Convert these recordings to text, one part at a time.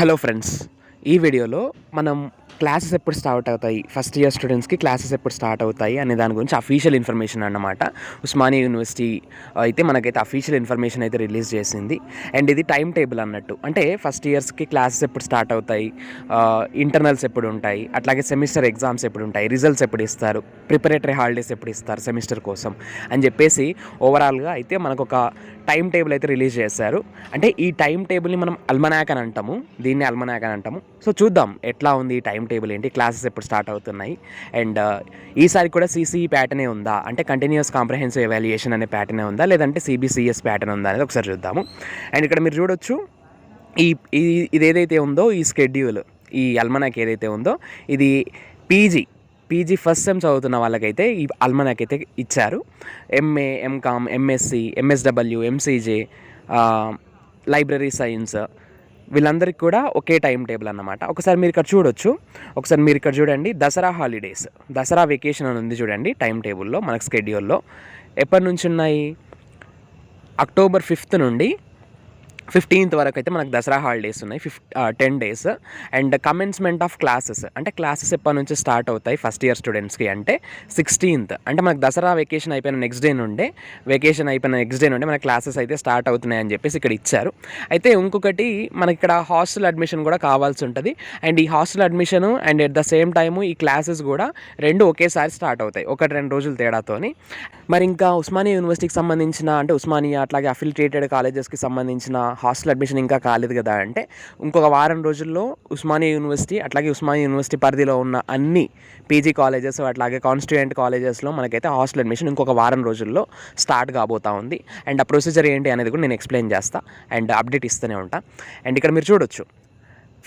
Hello friends ఈ వీడియోలో మనం క్లాసెస్ ఎప్పుడు స్టార్ట్ అవుతాయి? ఫస్ట్ ఇయర్ స్టూడెంట్స్కి క్లాసెస్ ఎప్పుడు స్టార్ట్ అవుతాయి అనే దాని గురించి అఫీషియల్ ఇన్ఫర్మేషన్ అన్నమాట. ఉస్మానియా యూనివర్సిటీ అయితే మనకైతే అఫీషియల్ ఇన్ఫర్మేషన్ అయితే రిలీజ్ చేసింది. అండ్ ఇది టైం టేబుల్ అన్నట్టు. అంటే ఫస్ట్ ఇయర్స్కి క్లాసెస్ ఎప్పుడు స్టార్ట్ అవుతాయి? ఇంటర్నల్స్ ఎప్పుడు ఉంటాయి? అట్లాగే సెమిస్టర్ ఎగ్జామ్స్ ఎప్పుడు ఉంటాయి? రిజల్ట్స్ ఎప్పుడు ఇస్తారు? ప్రిపరేటరీ హాలిడేస్ ఎప్పుడు ఇస్తారు? సెమిస్టర్ కోసం. అని చెప్పేసి ఓవరాల్గా అయితే మనకు ఒక టైం టేబుల్ అయితే రిలీజ్ చేశారు. అంటే ఈ టైం టేబుల్ని మనం అల్మనాక్ అని అంటాము. దీన్ని అల్మనాక్ అని అంటాము. సో చూద్దాం ఎట్లా ఉంది ఈ టైం టేబుల్ ఏంటి? క్లాసెస్ ఎప్పుడు స్టార్ట్ అవుతున్నాయి? అండ్ ఈసారి కూడా సీసీ ప్యాటర్నే ఉందా? అంటే కంటిన్యూస్ కాంప్రహెన్సివ్ ఎవాల్యుయేషన్ అనే ప్యాటర్నే ఉందా? లేదంటే సిబిసిఎస్ ప్యాటర్న్ ఉందా అనేది ఒకసారి చూద్దాము. అండ్ ఇక్కడ మీరు చూడొచ్చు ఈ ఇది ఇది ఏదైతే ఉందో ఈ స్కెడ్యూల్ ఈ అల్మనాక్ ఏదైతే ఉందో ఇది పీజీ పీజీ ఫస్ట్ సెమ్ చదువుతున్న వాళ్ళకైతే ఈ అల్మనాక్ అయితే ఇచ్చారు MA MCom MSc MSW MCJ library science వీళ్ళందరికీ కూడా ఒకే టైం టేబుల్ అన్నమాట. ఒకసారి మీరు ఇక్కడ చూడొచ్చు. ఒకసారి మీరు ఇక్కడ చూడండి. దసరా హాలిడేస్. దసరా వెకేషన్ అని ఉంది చూడండి టైం టేబుల్లో మనకు స్కెడ్యూల్లో ఎప్పటి నుంచి ఉన్నాయి? అక్టోబర్ ఫిఫ్త్ నుండి ఫిఫ్టీన్త్ వరకు అయితే మనకు దసరా హాలిడేస్ ఉన్నాయి. Fifteen days and commencement of classes అంటే క్లాసెస్ ఎప్పటి నుంచి స్టార్ట్ అవుతాయి? ఫస్ట్ ఇయర్ స్టూడెంట్స్కి అంటే సిక్స్టీన్త్ అంటే మనకు దసరా వెకేషన్ అయిపోయిన నెక్స్ట్ డే నుండే వెకేషన్ అయిపోయిన నెక్స్ట్ డే నుండే మన క్లాసెస్ అయితే స్టార్ట్ అవుతున్నాయి అని చెప్పేసి ఇక్కడ ఇచ్చారు. అయితే ఇంకొకటి మనకి ఇక్కడ హాస్టల్ అడ్మిషన్ కూడా కావాల్సి ఉంటుంది. అండ్ ఈ hostel admission and at the same time ఈ క్లాసెస్ కూడా రెండు ఒకేసారి స్టార్ట్ అవుతాయి. ఒకటి రెండు రోజుల తేడాతోని. మరి ఇంకా ఉస్మానియా యూనివర్సిటీకి సంబంధించిన అంటే ఉస్మానియా అట్లాగే అఫిలిటేటెడ్ కాలేజెస్కి సంబంధించిన హాస్టల్ అడ్మిషన్ ఇంకా కాలేదు కదా అంటే ఇంకొక వారం రోజుల్లో ఉస్మానియా యూనివర్సిటీ అట్లాగే ఉస్మానియా యూనివర్సిటీ పరిధిలో ఉన్న అన్ని పీజీ కాలేజెస్ అట్లాగే కాన్స్టిట్యూయెంట్ కాలేజెస్లో మనకైతే హాస్టల్ అడ్మిషన్ ఇంకొక వారం రోజుల్లో స్టార్ట్ కాబోతా ఉంది. అండ్ ఆ ప్రొసీజర్ ఏంటి అనేది కూడా నేను ఎక్స్ప్లెయిన్ చేస్తా అండ్ అప్డేట్ ఇస్తూనే ఉంటాను అండ్ ఇక్కడ మీరు చూడొచ్చు.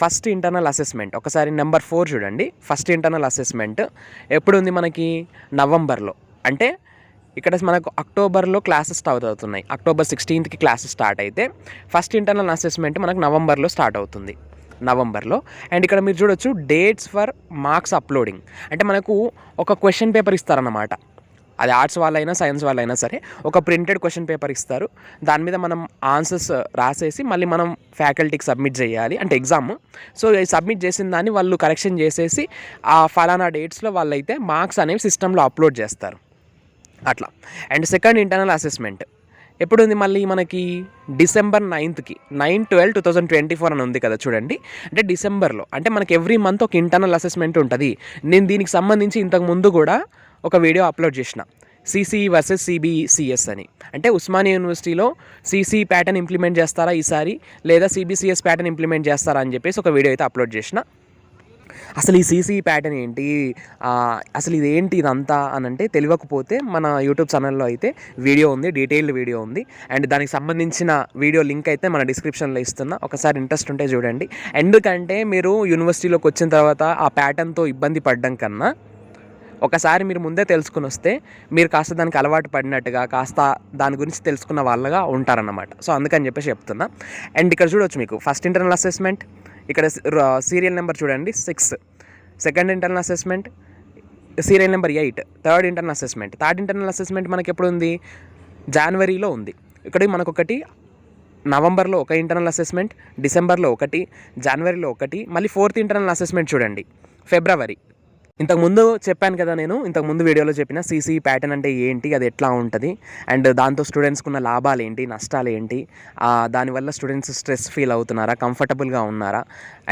ఫస్ట్ ఇంటర్నల్ అసెస్మెంట్ ఒకసారి నెంబర్ ఫోర్ చూడండి. ఫస్ట్ ఇంటర్నల్ అసెస్మెంట్ ఎప్పుడు ఉంది మనకి? నవంబర్లో. అంటే ఇక్కడ మనకు అక్టోబర్లో క్లాసెస్ స్టార్ట్ అవుతున్నాయి. అక్టోబర్ సిక్స్టీన్త్కి క్లాసెస్ స్టార్ట్ అయితే ఫస్ట్ ఇంటర్నల్ అసెస్మెంట్ మనకు నవంబర్లో స్టార్ట్ అవుతుంది. నవంబర్లో. అండ్ ఇక్కడ మీరు చూడొచ్చు డేట్స్ ఫర్ మార్క్స్ అప్లోడింగ్. అంటే మనకు ఒక క్వశ్చన్ పేపర్ ఇస్తారన్నమాట. అది ఆర్ట్స్ వాళ్ళైనా సైన్స్ వాళ్ళైనా సరే ఒక ప్రింటెడ్ క్వశ్చన్ పేపర్ ఇస్తారు. దాని మీద మనం ఆన్సర్స్ రాసేసి మళ్ళీ మనం ఫ్యాకల్టీకి సబ్మిట్ చేయాలి. అంటే ఎగ్జామ్. సో సబ్మిట్ చేసిన దాన్ని వాళ్ళు కరెక్షన్ చేసేసి ఆ ఫలానా డేట్స్లో వాళ్ళైతే మార్క్స్ అనేవి సిస్టంలో అప్లోడ్ చేస్తారు. అట్లా. And second internal assessment. ఎప్పుడు ఉంది మళ్ళీ మనకి? December నైన్త్కి. Nine twelve two thousand twenty four అని ఉంది కదా చూడండి. అంటే డిసెంబర్లో. అంటే మనకి ఎవ్రీ మంత్ ఒక ఇంటర్నల్ అసెస్మెంట్ ఉంటుంది. నేను దీనికి సంబంధించి ఇంతకు ముందు కూడా ఒక వీడియో అప్లోడ్ చేసిన. సిసిఈ వర్సెస్ సిబిసిఎస్ అని. అంటే ఉస్మానియా యూనివర్సిటీలో సిసిఈ ప్యాటర్న్ ఇంప్లిమెంట్ చేస్తారా ఈసారి? లేదా సిబిసిఎస్ ప్యాటర్న్ ఇంప్లిమెంట్ చేస్తారా అని చెప్పేసి ఒక వీడియో అయితే అప్లోడ్ చేసిన. అసలు ఈ సీసీ ప్యాటర్న్ ఏంటి? అసలు ఇది ఏంటి ఇదంతా అని అంటే తెలియకపోతే మన యూట్యూబ్ ఛానల్లో అయితే వీడియో ఉంది డీటెయిల్డ్ వీడియో ఉంది. అండ్ దానికి సంబంధించిన వీడియో లింక్ అయితే మన డిస్క్రిప్షన్లో ఇస్తున్నా. ఒకసారి ఇంట్రెస్ట్ ఉంటే చూడండి. ఎందుకంటే మీరు యూనివర్సిటీలోకి వచ్చిన తర్వాత ఆ ప్యాటర్న్తో ఇబ్బంది పడడం కన్నా ఒకసారి మీరు ముందే తెలుసుకుని వస్తే మీరు కాస్త దానికి అలవాటు పడినట్టుగా కాస్త దాని గురించి తెలుసుకున్న వాళ్ళగా ఉంటారన్నమాట. సో అందుకని చెప్పేసి చెప్తున్నా. అండ్ ఇక్కడ చూడొచ్చు మీకు. ఫస్ట్ ఇంటర్నల్ అసెస్మెంట్ ఇక్కడ సీరియల్ నెంబర్ చూడండి six. Second internal assessment serial number eight. Third internal assessment. Third internal assessment మనకి ఎప్పుడు ఉంది? జనవరిలో ఉంది. ఇక్కడ మనకొకటి నవంబర్లో ఒక ఇంటర్నల్ అసెస్మెంట్ డిసెంబర్లో ఒకటి జనవరిలో ఒకటి మళ్ళీ ఫోర్త్ ఇంటర్నల్ అసెస్మెంట్ చూడండి ఫిబ్రవరి. ఇంతకుముందు చెప్పాను కదా నేను ఇంతకుముందు వీడియోలో చెప్పిన సీసీ ప్యాటర్న్ అంటే ఏంటి అది ఎట్లా ఉంటుంది అండ్ దాంతో స్టూడెంట్స్కి ఉన్న లాభాలు ఏంటి నష్టాలు ఏంటి దానివల్ల స్టూడెంట్స్ స్ట్రెస్ ఫీల్ అవుతున్నారా కంఫర్టబుల్గా ఉన్నారా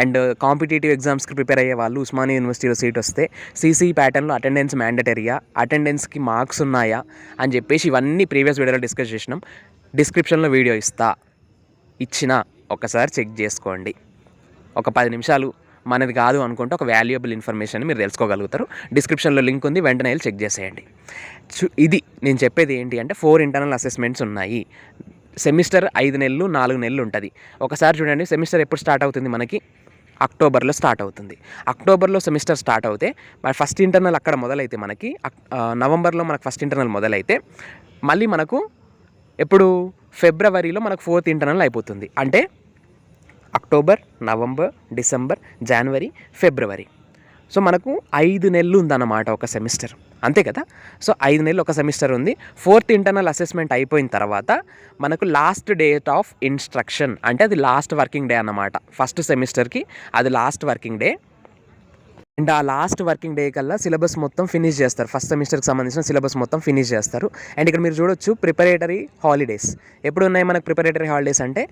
అండ్ కాంపిటేటివ్ ఎగ్జామ్స్కి ప్రిపేర్ అయ్యే వాళ్ళు ఉస్మానియా యూనివర్సిటీలో సీట్ వస్తే సీసీ ప్యాటర్న్లో అటెండెన్స్ మ్యాండటరీయా అటెండెన్స్కి మార్క్స్ ఉన్నాయా అని చెప్పేసి ఇవన్నీ ప్రీవియస్ వీడియోలో డిస్కస్ చేసినాం. డిస్క్రిప్షన్లో వీడియో ఇస్తా ఇచ్చిన ఒకసారి చెక్ చేసుకోండి. ఒక పది నిమిషాలు మనది కాదు అనుకుంటే ఒక వాల్యుయబుల్ ఇన్ఫర్మేషన్ మీరు తెలుసుకోగలుగుతారు. డిస్క్రిప్షన్లో లింక్ ఉంది వెంటనే వెళ్ళి చెక్ చేసేయండి. ఇది నేను చెప్పేది ఏంటి అంటే ఫోర్ ఇంటర్నల్ అసెస్మెంట్స్ ఉన్నాయి. సెమిస్టర్ ఐదు నెలలు నాలుగు నెలలు ఉంటుంది. ఒకసారి చూడండి సెమిస్టర్ ఎప్పుడు స్టార్ట్ అవుతుంది మనకి? అక్టోబర్లో స్టార్ట్ అవుతుంది. అక్టోబర్లో సెమిస్టర్ స్టార్ట్ అవుతే మన ఫస్ట్ ఇంటర్నల్ అక్కడ మొదలైతే మనకి నవంబర్లో మనకు ఫస్ట్ ఇంటర్నల్ మొదలైతే మళ్ళీ మనకు ఎప్పుడు? ఫిబ్రవరిలో మనకు ఫోర్త్ ఇంటర్నల్ అయిపోతుంది. అంటే అక్టోబర్ నవంబర్ డిసెంబర్ జనవరి ఫిబ్రవరి. సో మనకు ఐదు నెలలు ఉందన్నమాట ఒక సెమిస్టర్. అంతే కదా? సో ఐదు నెలలు ఒక సెమిస్టర్ ఉంది. ఫోర్త్ ఇంటర్నల్ అసెస్మెంట్ అయిపోయిన తర్వాత మనకు లాస్ట్ డేట్ ఆఫ్ ఇన్స్ట్రక్షన్ అంటే అది లాస్ట్ వర్కింగ్ డే అన్నమాట. ఫస్ట్ సెమిస్టర్కి అది లాస్ట్ వర్కింగ్ డే. అండ్ ఆ లాస్ట్ వర్కింగ్ డే కల్లా సిలబస్ మొత్తం ఫినిష్ చేస్తారు. ఫస్ట్ సెమిస్టర్కి సంబంధించిన సిలబస్ మొత్తం ఫినిష్ చేస్తారు. అండ్ ఇక్కడ మీరు చూడొచ్చు ప్రిపరేటరీ హాలిడేస్. ఎప్పుడు ఉన్నాయి మనకు ప్రిపరేటరీ హాలిడేస్ అంటే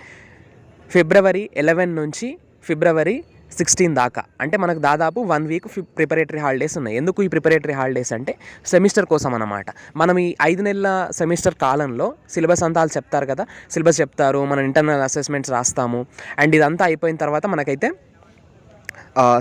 ఫిబ్రవరి ఎలెవెన్ నుంచి ఫిబ్రవరి సిక్స్టీన్ దాకా. అంటే మనకు దాదాపు వన్ వీక్ ప్రిపరేటరీ హాలిడేస్ ఉన్నాయి. ఎందుకు ఈ ప్రిపరేటరీ హాలిడేస్ అంటే సెమిస్టర్ కోసం అన్నమాట. మనం ఈ ఐదు నెలల సెమిస్టర్ కాలంలో సిలబస్ అంతా వాళ్ళు చెప్తారు కదా. సిలబస్ చెప్తారు మనం ఇంటర్నల్ అసెస్మెంట్స్ రాస్తాము. అండ్ ఇదంతా అయిపోయిన తర్వాత మనకైతే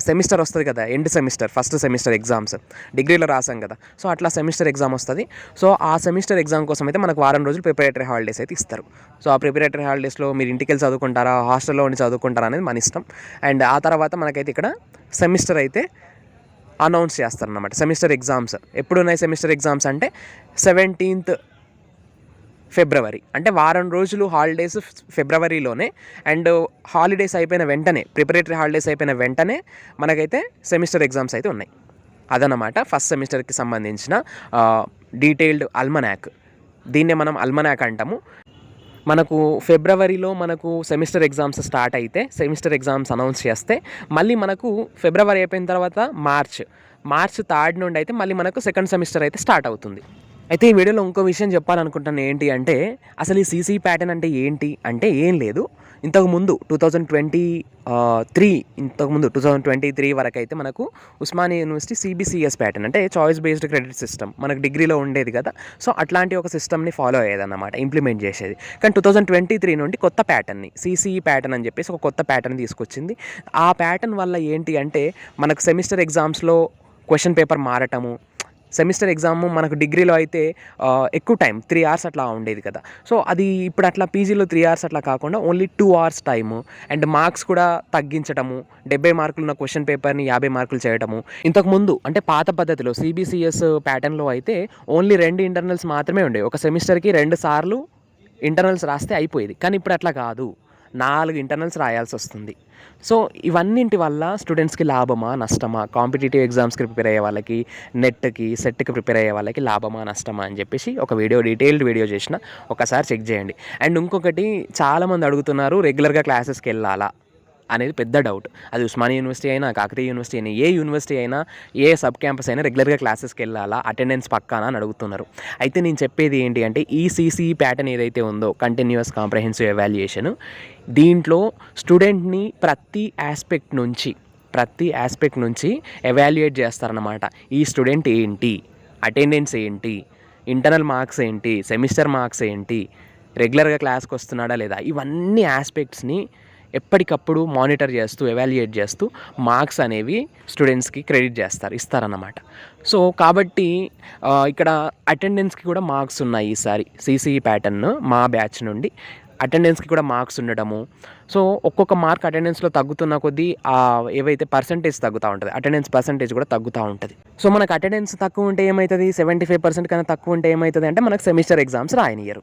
సెమిస్టర్ వస్తుంది కదా end semester first semester exams డిగ్రీలో రాసాం కదా సో అట్లా సెమిస్టర్ ఎగ్జామ్ వస్తుంది. సో ఆ సెమిస్టర్ ఎగ్జామ్ కోసం అయితే మనకు వారం రోజులు ప్రిపరేటరీ హాలిడేస్ అయితే ఇస్తారు. సో ఆ ప్రిపరేటరీ హాలిడేస్లో మీరు ఇంటికి వెళ్ళి చదువుకుంటారా హాస్టల్లో ఉండి చదువుకుంటారా అనేది మన ఇష్టం. అండ్ ఆ తర్వాత మనకైతే ఇక్కడ సెమిస్టర్ అయితే అనౌన్స్ చేస్తారన్నమాట సెమిస్టర్ ఎగ్జామ్స్ ఎప్పుడు ఉన్నాయి సెమిస్టర్ ఎగ్జామ్స్ అంటే సెవెంటీన్త్ ఫిబ్రవరి. అంటే వారం రోజులు హాలిడేస్ ఫిబ్రవరిలోనే అండ్ హాలిడేస్ అయిపోయిన వెంటనే ప్రిపరేటరీ హాలిడేస్ అయిపోయిన వెంటనే మనకైతే సెమిస్టర్ ఎగ్జామ్స్ అయితే ఉన్నాయి. అదనమాట ఫస్ట్ సెమిస్టర్కి సంబంధించిన డీటెయిల్డ్ అల్మనాక్ దీన్నే మనం అల్మనాక్ అంటాము. మనకు ఫిబ్రవరిలో మనకు సెమిస్టర్ ఎగ్జామ్స్ స్టార్ట్ అయితే సెమిస్టర్ ఎగ్జామ్స్ అనౌన్స్ చేస్తే మళ్ళీ మనకు ఫిబ్రవరి అయిపోయిన తర్వాత మార్చ్. మార్చ్ థర్డ్ నుండి అయితే మళ్ళీ మనకు సెకండ్ సెమిస్టర్ అయితే స్టార్ట్ అవుతుంది. అయితే ఈ వీడియోలో ఇంకో విషయం చెప్పాలనుకుంటున్నాను ఏంటి అంటే అసలు ఈ సీసీ ప్యాటర్న్ అంటే ఏంటి అంటే ఏం లేదు. ఇంతకు ముందు టూ థౌజండ్ ట్వంటీ త్రీ ఇంతకుముందు టూ థౌజండ్ ట్వంటీ త్రీ వరకు అయితే మనకు ఉస్మానియా యూనివర్సిటీ సిబిసిఎస్ ప్యాటర్న్ అంటే చాయిస్ బేస్డ్ క్రెడిట్ సిస్టమ్ మనకు డిగ్రీలో ఉండేది కదా. సో అట్లాంటి ఒక సిస్టమ్ని ఫాలో అయ్యేదన్నమాట ఇంప్లిమెంట్ చేసేది. కానీ టూ థౌజండ్ ట్వంటీ త్రీ నుండి కొత్త ప్యాటర్న్ని సిసిఈ ప్యాటర్న్ అని చెప్పేసి ఒక కొత్త ప్యాటర్న్ తీసుకొచ్చింది. ఆ ప్యాటర్న్ వల్ల ఏంటి అంటే మనకు సెమిస్టర్ ఎగ్జామ్స్లో క్వశ్చన్ పేపర్ మారటము సెమిస్టర్ ఎగ్జామ్ మనకు డిగ్రీలో అయితే ఎక్కువ టైం త్రీ అవర్స్ అట్లా ఉండేది కదా. సో అది ఇప్పుడు అట్లా పీజీలో త్రీ అవర్స్ అట్లా కాకుండా only two hours time. And marks కూడా తగ్గించటము డెబ్బై మార్కులు ఉన్న క్వశ్చన్ పేపర్ని యాభై మార్కులు చేయటము. ఇంతకుముందు అంటే పాత పద్ధతిలో సిబిసిఎస్ ప్యాటర్న్లో అయితే ఓన్లీ రెండు ఇంటర్నల్స్ మాత్రమే ఉండేవి. ఒక సెమిస్టర్కి రెండు సార్లు ఇంటర్నల్స్ రాస్తే అయిపోయేది. కానీ ఇప్పుడు అట్లా కాదు. నాలుగు ఇంటర్నల్స్ రాయాల్సి వస్తుంది. సో ఇవన్నింటి వల్ల స్టూడెంట్స్కి లాభమా నష్టమా? కాంపిటేటివ్ ఎగ్జామ్స్కి ప్రిపేర్ అయ్యే వాళ్ళకి నెట్కి సెట్కి ప్రిపేర్ అయ్యే వాళ్ళకి లాభమా నష్టమా అని చెప్పేసి ఒక వీడియో డీటెయిల్డ్ వీడియో చేసిన ఒకసారి చెక్ చేయండి. అండ్ ఇంకొకటి చాలామంది అడుగుతున్నారు రెగ్యులర్గా క్లాసెస్కి వెళ్ళాలా? అనేది పెద్ద డౌట్ అది ఉస్మానియా యూనివర్సిటీ అయినా కాకతీయ యూనివర్సిటీ అయినా ఏ యూనివర్సిటీ అయినా ఏ సబ్ క్యాంపస్ అయినా రెగ్యులర్గా క్లాసెస్కి వెళ్ళాలా? అటెండెన్స్ పక్కానా అని అడుగుతున్నారు. అయితే నేను చెప్పేది ఏంటి అంటే ఈసీసీ ప్యాటర్న్ ఏదైతే ఉందో కంటిన్యూస్ కాంప్రహెన్సివ్ ఎవాల్యుయేషన్ దీంట్లో స్టూడెంట్ని ప్రతి ఆస్పెక్ట్ నుంచి ప్రతి ఆస్పెక్ట్ నుంచి ఎవాల్యుయేట్ చేస్తారన్నమాట. ఈ స్టూడెంట్ ఏంటి? అటెండెన్స్ ఏంటి? ఇంటర్నల్ మార్క్స్ ఏంటి? సెమిస్టర్ మార్క్స్ ఏంటి? రెగ్యులర్గా క్లాస్కి వస్తున్నాడా లేదా? ఇవన్నీ ఆస్పెక్ట్స్ని ఎప్పటికప్పుడు మానిటర్ చేస్తూ ఎవాల్యుయేట్ చేస్తూ మార్క్స్ అనేవి స్టూడెంట్స్కి క్రెడిట్ చేస్తారు ఇస్తారన్నమాట. సో కాబట్టి ఇక్కడ అటెండెన్స్కి కూడా మార్క్స్ ఉన్నాయి ఈసారి సీసీఈ ప్యాటర్న్ మా బ్యాచ్ నుండి. అటెండెన్స్కి కూడా మార్క్స్ ఉండడము. సో ఒక్కొక్క మార్క్ అటెండెన్స్లో తగ్గుతున్న కొద్దీ ఏవైతే పర్సంటేజ్ తగ్గుతూ ఉంటుంది అటెండెన్స్ పర్సంటేజ్ కూడా తగ్గుతూ ఉంటుంది. సో మనకు అటెండెన్స్ తక్కువ ఉంటే ఏమవుతుంది సెవెంటీ ఫైవ్ పర్సెంట్ కన్నా తక్కువ ఉంటే ఏమవుతుంది అంటే మనకు సెమిస్టర్ ఎగ్జామ్స్ రాయనియరు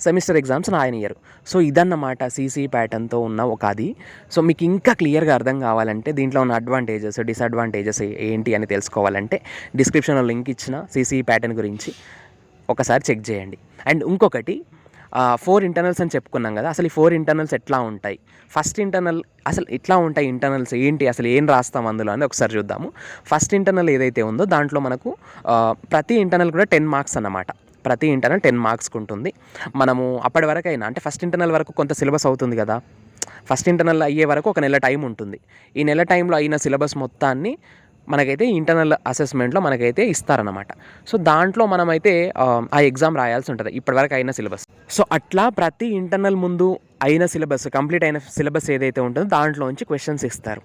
సెమిస్టర్ ఎగ్జామ్స్ రాయనియరు సో ఇదన్నమాట సీసీ ప్యాటర్న్తో ఉన్న ఒక అది సో మీకు ఇంకా క్లియర్గా అర్థం కావాలంటే దీంట్లో ఉన్న అడ్వాంటేజెస్ డిసడ్వాంటేజెస్ ఏంటి అని తెలుసుకోవాలంటే డిస్క్రిప్షన్లో లింక్ ఇచ్చిన సీసీ ప్యాటర్న్ గురించి ఒకసారి చెక్ చేయండి. అండ్ ఇంకొకటి ఫోర్ ఇంటర్నల్స్ అని చెప్పుకున్నాం కదా అసలు ఈ ఫోర్ ఇంటర్నల్స్ ఎట్లా ఉంటాయి? ఫస్ట్ ఇంటర్నల్ అసలు ఎట్లా ఉంటాయి ఇంటర్నల్స్? ఏంటి? అసలు ఏం రాస్తాం అందులో అని ఒకసారి చూద్దాము. ఫస్ట్ ఇంటర్నల్ ఏదైతే ఉందో దాంట్లో మనకు ప్రతి ఇంటర్నల్ కూడా టెన్ మార్క్స్ అన్నమాట. ప్రతి ఇంటర్నల్ టెన్ మార్క్స్కి ఉంటుంది మనము అప్పటి వరకు అయినా అంటే ఫస్ట్ ఇంటర్నల్ వరకు కొంత సిలబస్ అవుతుంది కదా. ఫస్ట్ ఇంటర్నల్ అయ్యే వరకు ఒక నెల టైం ఉంటుంది. ఈ నెల టైంలో అయిన సిలబస్ మొత్తాన్ని మనకైతే ఇంటర్నల్ అసెస్మెంట్లో మనకైతే ఇస్తారనమాట సో దాంట్లో మనమైతే ఆ, ఆ ఎగ్జామ్ రాయాల్సి ఉంటుంది. ఇప్పటివరకు అయిన సిలబస్. సో అట్లా ప్రతి ఇంటర్నల్ ముందు అయిన సిలబస్ కంప్లీట్ అయిన సిలబస్ ఏదైతే ఉంటుందో దాంట్లోంచి క్వశ్చన్స్ ఇస్తారు.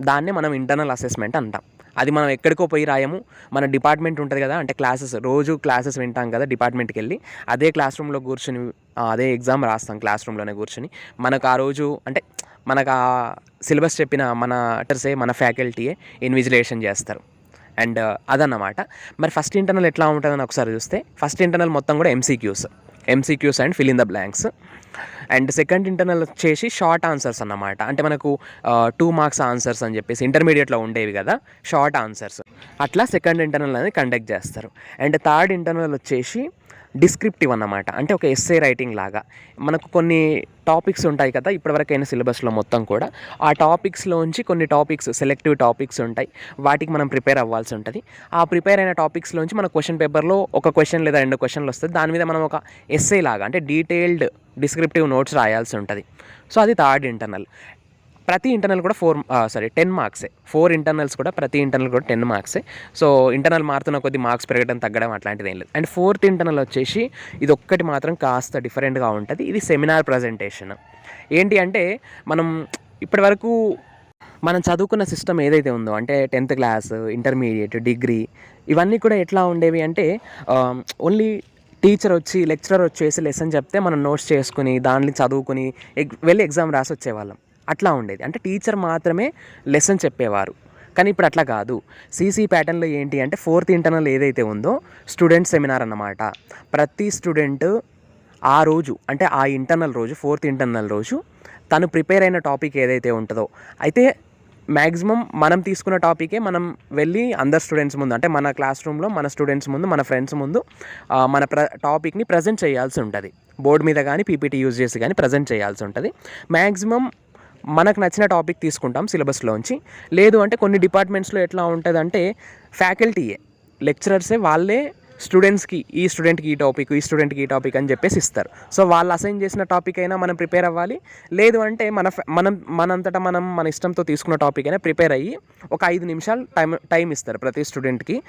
దాన్నే మనం ఇంటర్నల్ అసెస్మెంట్ అంటాం. అది మనం ఎక్కడికో పోయి రాయము. మన డిపార్ట్మెంట్ ఉంటుంది కదా అంటే క్లాసెస్ రోజు క్లాసెస్ వింటాం కదా డిపార్ట్మెంట్కి వెళ్ళి అదే క్లాస్ రూమ్లో కూర్చొని అదే ఎగ్జామ్ రాస్తాం క్లాస్ రూమ్లోనే కూర్చొని. మనకు ఆ రోజు అంటే మనకు ఆ సిలబస్ చెప్పిన మన టీచర్సే మన ఫ్యాకల్టీయే ఇన్విజిలేషన్ చేస్తారు. అండ్ uh, అదన్నమాట. మరి ఫస్ట్ ఇంటర్నల్ ఎట్లా ఉంటుందని ఒకసారి చూస్తే ఫస్ట్ ఇంటర్నల్ మొత్తం కూడా MCQs MCQs and fill in the blanks and second internal వచ్చేసి షార్ట్ ఆన్సర్స్ అన్నమాట. అంటే మనకు టూ మార్క్స్ ఆన్సర్స్ అని చెప్పేసి ఇంటర్మీడియట్లో ఉండేవి కదా షార్ట్ ఆన్సర్స్. అట్లా సెకండ్ ఇంటర్నల్ అనేది కండక్ట్ చేస్తారు. అండ్ థర్డ్ ఇంటర్నల్ వచ్చేసి డిస్క్రిప్టివ్ అన్నమాట. అంటే ఒక ఎస్ఏ రైటింగ్ లాగా. మనకు కొన్ని టాపిక్స్ ఉంటాయి కదా ఇప్పటివరకైనా సిలబస్లో మొత్తం కూడా. ఆ టాపిక్స్లోంచి కొన్ని టాపిక్స్ సెలెక్టివ్ టాపిక్స్ ఉంటాయి. వాటికి మనం ప్రిపేర్ అవ్వాల్సి ఉంటుంది. ఆ ప్రిపేర్ అయిన టాపిక్స్లోంచి మన క్వశ్చన్ పేపర్లో ఒక క్వశ్చన్ లేదా రెండు క్వశ్చన్లు వస్తుంది దాని మీద మనం ఒక ఎస్ఏ లాగా అంటే డీటెయిల్డ్ డిస్క్రిప్టివ్ నోట్స్ రాయాల్సి ఉంటుంది. సో అది థర్డ్ ఇంటర్నల్ ప్రతి ఇంటర్నల్ కూడా ఫోర్ సారీ టెన్ మార్క్సే. ఫోర్ ఇంటర్నల్స్ కూడా ప్రతి ఇంటర్నల్ కూడా టెన్ మార్క్సే. సో ఇంటర్నల్ మారుతున్న కొద్ది మార్క్స్ పెరగడం తగ్గడం అట్లాంటిది ఏం లేదు. అండ్ ఫోర్త్ ఇంటర్నల్ వచ్చేసి ఇది ఒక్కటి మాత్రం కాస్త డిఫరెంట్గా ఉంటుంది. ఇది సెమినార్ ప్రజెంటేషన్. ఏంటి అంటే మనం ఇప్పటివరకు మనం చదువుకున్న సిస్టమ్ ఏదైతే ఉందో అంటే టెన్త్ క్లాస్ ఇంటర్మీడియట్ డిగ్రీ ఇవన్నీ కూడా ఎట్లా ఉండేవి అంటే ఓన్లీ టీచర్ వచ్చి లెక్చరర్ వచ్చేసి లెసన్ చెప్తే మనం నోట్స్ చేసుకుని దాన్ని చదువుకుని ఎగ్ వెళ్ళి ఎగ్జామ్ రాసి వచ్చేవాళ్ళం. అట్లా ఉండేది. అంటే టీచర్ మాత్రమే లెసన్ చెప్పేవారు. కానీ ఇప్పుడు అట్లా కాదు. సీసీ ప్యాటర్న్లో ఏంటి అంటే ఫోర్త్ ఇంటర్నల్ ఏదైతే ఉందో స్టూడెంట్ సెమినార్ అన్నమాట. ప్రతి స్టూడెంట్ ఆ రోజు అంటే ఆ ఇంటర్నల్ రోజు ఫోర్త్ ఇంటర్నల్ రోజు తను ప్రిపేర్ అయిన టాపిక్ ఏదైతే ఉంటుందో అయితే మ్యాక్సిమం మనం తీసుకున్న టాపికే మనం వెళ్ళి అందరు స్టూడెంట్స్ ముందు అంటే మన క్లాస్ రూమ్లో మన స్టూడెంట్స్ ముందు మన ఫ్రెండ్స్ ముందు మన ప్ర టాపిక్ని ప్రజెంట్ చేయాల్సి ఉంటుంది. బోర్డు మీద కానీ పీపీటీ యూజ్ చేసి కానీ ప్రజెంట్ చేయాల్సి ఉంటుంది. మ్యాక్సిమం మనకు నచ్చిన టాపిక్ తీసుకుంటాం సిలబస్లోంచి లేదు అంటే కొన్ని డిపార్ట్మెంట్స్లో ఎట్లా ఉంటుందంటే ఫ్యాకల్టీయే లెక్చరర్సే వాళ్ళే స్టూడెంట్స్కి ఈ స్టూడెంట్కి ఈ టాపిక్ ఈ స్టూడెంట్కి ఈ టాపిక్ అని చెప్పేసి ఇస్తారు. సో వాళ్ళు అసైన్ చేసిన టాపిక్ అయినా మనం ప్రిపేర్ అవ్వాలి. లేదు అంటే మన మనం మనంతటా మనం మన ఇష్టంతో తీసుకున్న టాపిక్ అయినా ప్రిపేర్ అయ్యి ఒక ఐదు నిమిషాలు టైం టైం ఇస్తారు ప్రతి స్టూడెంట్కి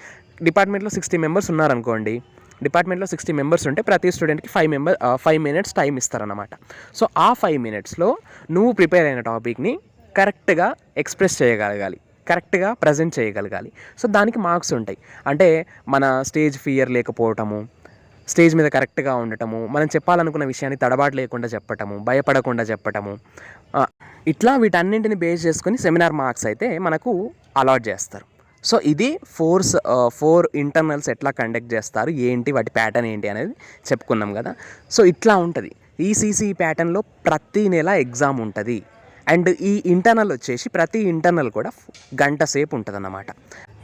డిపార్ట్మెంట్లో సిక్స్టీ మెంబర్స్ ఉన్నారనుకోండి డిపార్ట్మెంట్లో సిక్స్టీ మెంబర్స్ ఉంటే ప్రతి స్టూడెంట్కి five member five minutes time ఇస్తారనమాట సో ఆ ఫైవ్ మినిట్స్లో నువ్వు ప్రిపేర్ అయిన టాపిక్ని కరెక్ట్గా ఎక్స్ప్రెస్ చేయగలగాలి. కరెక్ట్గా ప్రజెంట్ చేయగలగాలి. సో దానికి మార్క్స్ ఉంటాయి. అంటే మన స్టేజ్ ఫియర్ లేకపోవటము స్టేజ్ మీద కరెక్ట్గా ఉండటము మనం చెప్పాలనుకున్న విషయాన్ని తడబాటు లేకుండా చెప్పటము భయపడకుండా చెప్పటము ఇట్లా వీటన్నింటిని బేస్ చేసుకొని సెమినార్ మార్క్స్ అయితే మనకు అలాట్ చేస్తారు. సో ఇది ఫోర్స్ ఫోర్ ఇంటర్నల్స్ ఎట్లా కండక్ట్ చేస్తారు ఏంటి వాటి ప్యాటర్న్ ఏంటి అనేది చెప్పుకున్నాం కదా. సో ఇట్లా ఉంటుంది. ఈసీసీ ప్యాటర్న్లో ప్రతి నెల ఎగ్జామ్ ఉంటుంది. అండ్ ఈ ఇంటర్నల్ వచ్చేసి ప్రతి ఇంటర్నల్ కూడా గంట సేపు ఉంటుంది అన్నమాట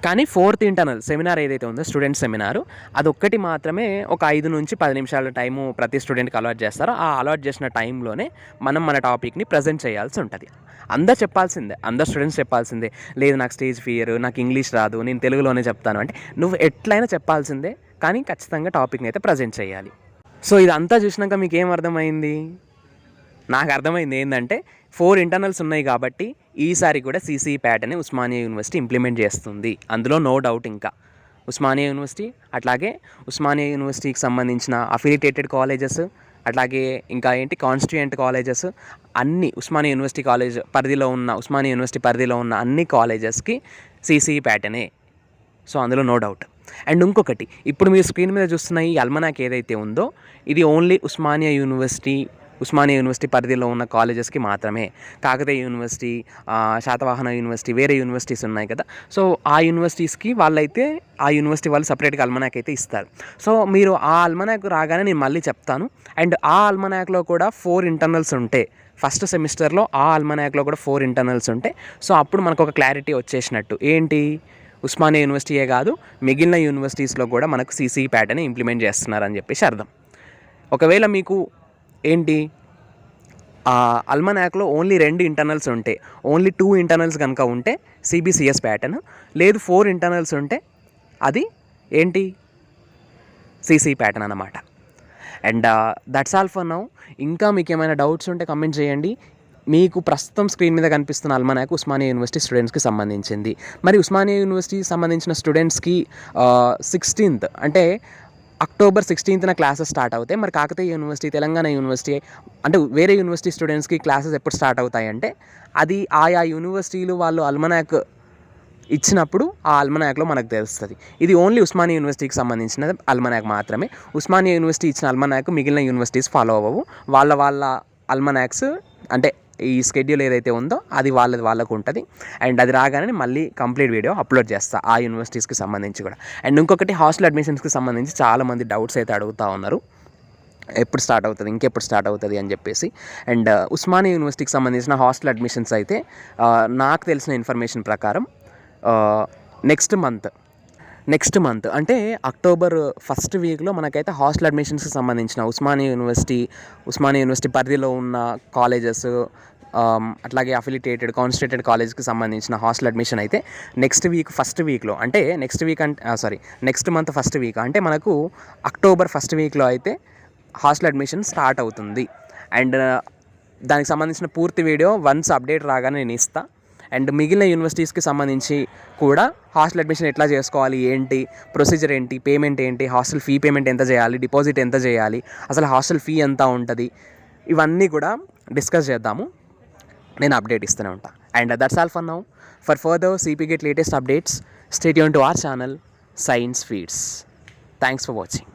కానీ ఫోర్త్ ఇంటర్నల్ సెమినార్ ఏదైతే ఉందో స్టూడెంట్ సెమినార్ అదొక్కటి మాత్రమే ఒక ఐదు నుంచి పది నిమిషాల టైము ప్రతి స్టూడెంట్కి అలాట్ చేస్తారో. ఆ అలాట్ చేసిన టైంలోనే మనం మన టాపిక్ని ప్రజెంట్ చేయాల్సి ఉంటుంది. అందరు చెప్పాల్సిందే అందరు స్టూడెంట్స్ చెప్పాల్సిందే లేదు నాకు స్టేజ్ ఫియర్ నాకు ఇంగ్లీష్ రాదు నేను తెలుగులోనే చెప్తాను అంటే నువ్వు ఎట్లయినా చెప్పాల్సిందే కానీ ఖచ్చితంగా టాపిక్ని అయితే ప్రజెంట్ చేయాలి. సో ఇదంతా చూసినాక మీకు ఏం అర్థమైంది? నాకు అర్థమైంది ఏంటంటే ఫోర్ ఇంటర్నల్స్ ఉన్నాయి కాబట్టి ఈసారి కూడా సీసీ ప్యాటర్ని ఉస్మానియా యూనివర్సిటీ ఇంప్లిమెంట్ చేస్తుంది. అందులో నో డౌట్ ఇంకా. ఉస్మానియా యూనివర్సిటీ అట్లాగే ఉస్మానియా యూనివర్సిటీకి సంబంధించిన అఫిలిటేటెడ్ కాలేజెస్ అట్లాగే ఇంకా ఏంటి కాన్స్టిట్యూయెంట్ కాలేజెస్ అన్ని ఉస్మానియా యూనివర్సిటీ కాలేజ్ పరిధిలో ఉన్న ఉస్మానియా యూనివర్సిటీ పరిధిలో ఉన్న అన్ని కాలేజెస్కి సీసీ ప్యాటర్నే సో అందులో నో డౌట్. అండ్ ఇంకొకటి ఇప్పుడు మీరు స్క్రీన్ మీద చూస్తున్న ఈ అల్మనాక్ ఏదైతే ఉందో ఇది only Osmania university Osmania university పరిధిలో ఉన్న కాలేజెస్కి మాత్రమే. కాకతీయ యూనివర్సిటీ శాతవాహన యూనివర్సిటీ వేరే యూనివర్సిటీస్ ఉన్నాయి కదా. సో ఆ యూనివర్సిటీస్కి వాళ్ళైతే ఆ యూనివర్సిటీ వాళ్ళు సపరేట్గా అల్మనాక్ అయితే ఇస్తారు. సో మీరు ఆ అల్మనాక్ రాగానే నేను మళ్ళీ చెప్తాను. అండ్ ఆ అల్మనాక్లో కూడా ఫోర్ ఇంటర్నల్స్ ఉంటాయి ఫస్ట్ సెమిస్టర్లో ఆ అల్మనాక్లో కూడా ఫోర్ ఇంటర్నల్స్ ఉంటాయి సో అప్పుడు మనకు ఒక క్లారిటీ వచ్చేసినట్టు. ఏంటి? ఉస్మానియా యూనివర్సిటీయే కాదు మిగిలిన యూనివర్సిటీస్లో కూడా మనకు సీసీ ప్యాటర్న్ ఇంప్లిమెంట్ చేస్తున్నారని చెప్పేసి అర్థం. ఒకవేళ మీకు ఏంటి? ఆ అల్మనాక్లో ఓన్లీ రెండు ఇంటర్నల్స్ ఉంటే ఓన్లీ టూ ఇంటర్నల్స్ కనుక ఉంటే సిబిసిఎస్ ప్యాటర్న్ లేదు ఫోర్ ఇంటర్నల్స్ ఉంటే అది ఏంటి? సీసీ ప్యాటర్న్ అన్నమాట. And that's all for now ఇంకా మీకు ఏమైనా డౌట్స్ ఉంటే కమెంట్ చేయండి. మీకు ప్రస్తుతం స్క్రీన్ మీద కనిపిస్తున్న అల్మనాక్ ఉస్మానియా యూనివర్సిటీ స్టూడెంట్స్కి సంబంధించింది. మరి ఉస్మానియా యూనివర్సిటీకి సంబంధించిన స్టూడెంట్స్కి సిక్స్టీన్త్ అంటే అక్టోబర్ సిక్స్టీన్త్న క్లాసెస్ స్టార్ట్ అవుతాయి. మరి కాకతీయ యూనివర్సిటీ తెలంగాణ యూనివర్సిటీ అంటే వేరే యూనివర్సిటీ స్టూడెంట్స్కి క్లాసెస్ ఎప్పుడు స్టార్ట్ అవుతాయంటే అది ఆయా యూనివర్సిటీలు వాళ్ళు అల్మనాక్ ఇచ్చినప్పుడు ఆ అల్మనాక్లో మనకు తెలుస్తుంది. ఇది ఓన్లీ ఉస్మానియా యూనివర్సిటీకి సంబంధించిన అల్మనాక్ మాత్రమే. ఉస్మానియా యూనివర్సిటీ ఇచ్చిన అల్మనాక్ మిగిలిన యూనివర్సిటీస్ ఫాలో అవ్వవు. వాళ్ళ వాళ్ళ అల్మనాక్స్ అంటే ఈ స్కెడ్యూల్ ఏదైతే ఉందో అది వాళ్ళది వాళ్ళకు ఉంటుంది. అండ్ అది రాగానే మళ్ళీ కంప్లీట్ వీడియో అప్లోడ్ చేస్తా ఆ యూనివర్సిటీస్కి సంబంధించి కూడా. అండ్ ఇంకొకటి హాస్టల్ అడ్మిషన్స్కి సంబంధించి చాలామంది డౌట్స్ అయితే అడుగుతూ ఉన్నారు. ఎప్పుడు స్టార్ట్ అవుతుంది ఇంకెప్పుడు స్టార్ట్ అవుతుంది అని చెప్పేసి. అండ్ uh, ఉస్మానియా యూనివర్సిటీకి సంబంధించిన హాస్టల్ అడ్మిషన్స్ అయితే uh, నాకు తెలిసిన ఇన్ఫర్మేషన్ ప్రకారం uh, next month next month. అంటే అక్టోబర్ ఫస్ట్ వీక్లో మనకైతే హాస్టల్ అడ్మిషన్స్కి సంబంధించిన ఉస్మానియా యూనివర్సిటీ ఉస్మానియా యూనివర్సిటీ పరిధిలో ఉన్న కాలేజెస్ అట్లాగే అఫిలిటేటెడ్ కాన్స్టిట్యూటెడ్ కాలేజ్కి సంబంధించిన హాస్టల్ అడ్మిషన్ అయితే నెక్స్ట్ వీక్ ఫస్ట్ వీక్లో. అంటే నెక్స్ట్ వీక్ అంటే sorry next month first week. అంటే మనకు అక్టోబర్ ఫస్ట్ వీక్లో అయితే హాస్టల్ అడ్మిషన్ స్టార్ట్ అవుతుంది. అండ్ దానికి సంబంధించిన పూర్తి వీడియో వన్స్ అప్డేట్ రాగానే నేను ఇస్తాను అండ్ మిగిలిన యూనివర్సిటీస్కి సంబంధించి కూడా హాస్టల్ అడ్మిషన్ ఎట్లా చేసుకోవాలి ఏంటి ప్రొసీజర్ ఏంటి పేమెంట్ ఏంటి హాస్టల్ ఫీ పేమెంట్ ఎంత చేయాలి డిపాజిట్ ఎంత చేయాలి అసలు హాస్టల్ ఫీ ఎంత ఉంటుంది ఇవన్నీ కూడా డిస్కస్ చేద్దాము. నేను అప్డేట్ ఇస్తూనే ఉంటా. And that's all for now for further CP get latest updates stay Yoon to our channel science feeds thanks for watching